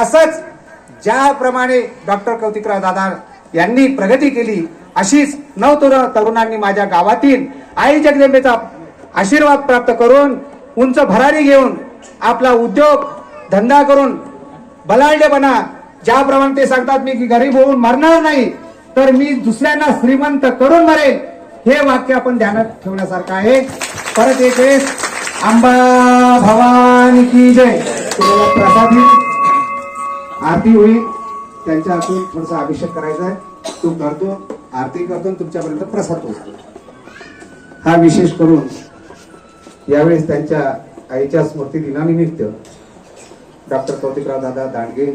असंच ज्याप्रमाणे डॉक्टर कौतिकराव दादा यांनी प्रगती केली अशीच नव तरुणांनी माझ्या गावातील आई जगदंबेचा आशीर्वाद प्राप्त करून उंच भरारी घेऊन आपला उद्योग धंदा करून बलाढ्यपणा ज्याप्रमाणे ते सांगतात मी की गरीब होऊन मरणार नाही तर मी दुसऱ्यांना श्रीमंत करून मरेल हे वाक्य आपण ध्यानात ठेवण्यासारखं आहे. परत एक वेळेस आंबा भवानी की जय. तुम्हाला प्रसादी आरती होईल. त्यांच्या हातून थोडासा अभिषेक करायचा आहे. तो करतो आरती करतो तुमच्यापर्यंत प्रसाद पोहोचतो. हा विशेष करून यावेळेस त्यांच्या आईच्या स्मृती दिनानिमित्त डॉक्टर कौतिकराव दादा दांडगे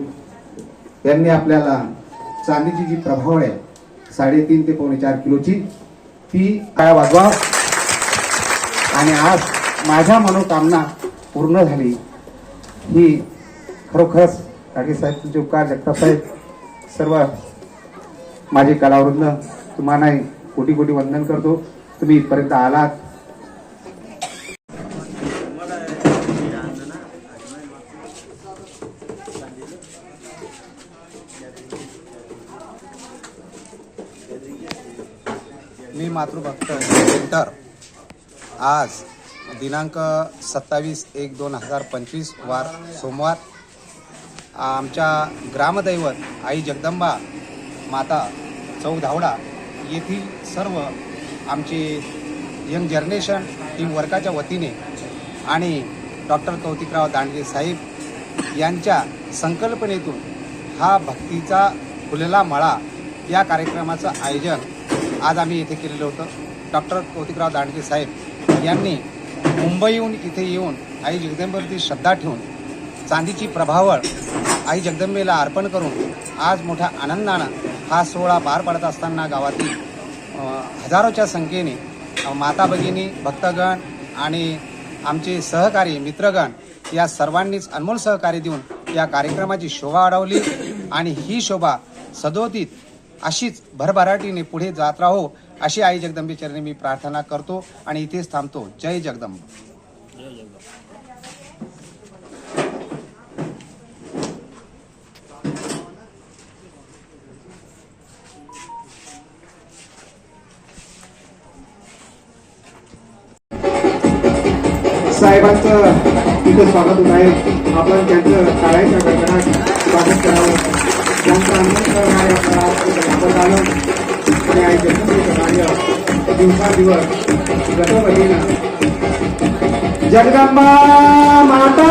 यांनी आपल्याला चांदीची जी प्रभाव आहे साडेतीन ते पावणे चार किलोची ती काय वाजवा? आणि आज माझ्या मनोकामना पूर्ण झाली. ही खरोखरच काटे साहेब तुमचे उपकार जगताप साहेब सर्व माझे कलावृंद तुम्हाला कोटी कोटी वंदन करतो. तुम्ही इथपर्यंत आलात. मी मातृभक्त सेंटर आज दिनांक सत्तावीस एक दोन हजार पंचवीस वार सोमवार आमच्या ग्रामदैवत आई जगदंबा माता चौक धावडा येथील सर्व आमचे यंग जनरेशन टीम वर्काच्या वतीने आणि डॉक्टर कौतिकराव दांडगे साहेब यांच्या संकल्पनेतून हा भक्तीचा फुलला मळा या कार्यक्रमाचं आयोजन आज आम्ही इथे केलेलं होतं. डॉक्टर कौतिकराव दांडगे साहेब यांनी मुंबईहून इथे येऊन आई जगदंबरची श्रद्धा ठेवून चांदीची प्रभावळ आई जगदंबेला अर्पण करून आज मोठ्या आनंदानं हा सोहळा पार पडत असताना गावातील हजारोच्या संख्येने माता भगिनी भक्तगण आणि आमचे सहकारी मित्रगण या सर्वांनीच अनमोल सहकार्य देऊन या कार्यक्रमाची शोभा वाढवली आणि ही शोभा सदोदित अशीच भरभराटीने पुढे जात राहो अशी आई जगदंबेचरणी मी प्रार्थना करतो आणि इथेच थांबतो. जय जगदंब. साहेबांचं तिथं स्वागत होत आहे. आपण त्यांचं टाळ्याच्या गडगडात स्वागत करावं. त्यांचं आमंत्रण आहे. आपल्याला आलं आणि आई जगदंबेचं कार्य दिवसादिवस गतवतीनं जगदंबा माता